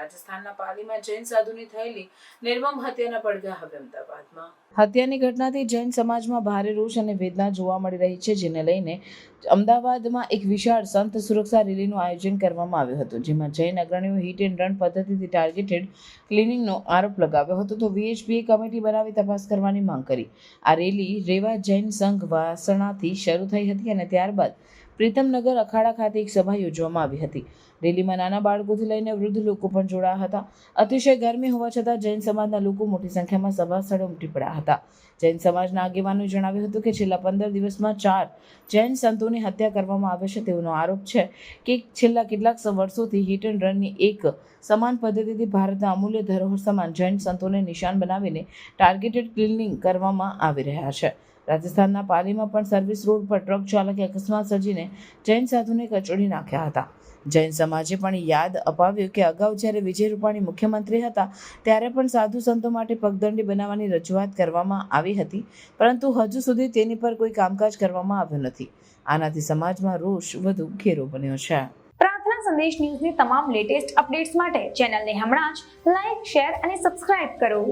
રાજસ્થાનના પાલીમાં જૈન સાધુની થયેલી નિર્મમ હત્યાના પડઘા હવે અમદાવાદમાં. હત્યાની ઘટનાથી જૈન સમાજમાં ભારે રોષ અને વેદના જોવા મળી રહી છે, જેને લઈને અમદાવાદમાં એક વિશાળ સંત સુરક્ષા રેલીનું આયોજન કરવામાં આવ્યું હતું, જેમાં જૈન અગ્રણીઓ હિટ એન્ડ રન પદ્ધતિથી ટાર્ગેટેડ ક્લિનિંગનો આરોપ લગાવ્યો હતો. તો વીએચપીએ કમિટી બનાવી તપાસ કરવાની માંગ કરી. આ રેલી રેવા જૈન સંઘ વાસણાથી શરૂ થઈ હતી અને ત્યારબાદ પ્રીતમનગર અખાડા ખાતે એક સભા યોજવામાં આવી હતી. રેલીમાં નાના બાળકોથી લઈને વૃદ્ધ લોકો પણ જોડાયા હતા. અતિશય ગરમી હોવા છતાં જૈન સમાજના લોકો મોટી સંખ્યામાં સભા સ્થળે ઉમટી પડ્યા હતા. જૈન સમાજના આગેવાનોએ જણાવ્યું હતું કે છેલ્લા પંદર દિવસમાં ચાર જૈન સંતોની હત્યા કરવામાં આવે છે તેઓનો આરોપ છે કે છેલ્લા કેટલાક વર્ષોથી હિટ એન્ડ રનની એક સમાન પદ્ધતિથી ભારતના અમૂલ્ય ધરોહર સમાન જૈન સંતોને નિશાન બનાવીને ટાર્ગેટેડ ક્લિનિંગ કરવામાં આવી રહ્યા છે. રાજસ્થાનના પાલીમાં પણ સર્વિસ રોડ પર ટ્રક ચાલકે અકસ્માત સર્જીને જૈન સાધુને કચોડી નાખ્યા હતા. જૈન સમાજે પણ યાદ અપાવ્યું કે અગાઉ જ્યારે વિજય રૂપાણી મુખ્યમંત્રી હતા, ત્યારે પણ સાધુ સંતો માટે પગદંડી બનાવવાની રજૂઆત કરવામાં આવી હતી, પરંતુ હજુ સુધી તેની પર કોઈ કામકાજ કરવામાં આવ્યું નથી. આનાથી સમાજમાં રોષ વધુ ઘેરો બન્યો છે. પ્રાર્થના સંદેશ ન્યૂઝની તમામ લેટેસ્ટ અપડેટ્સ માટે ચેનલને હમણાં જ લાઈક, શેર અને સબસ્ક્રાઇબ કરો.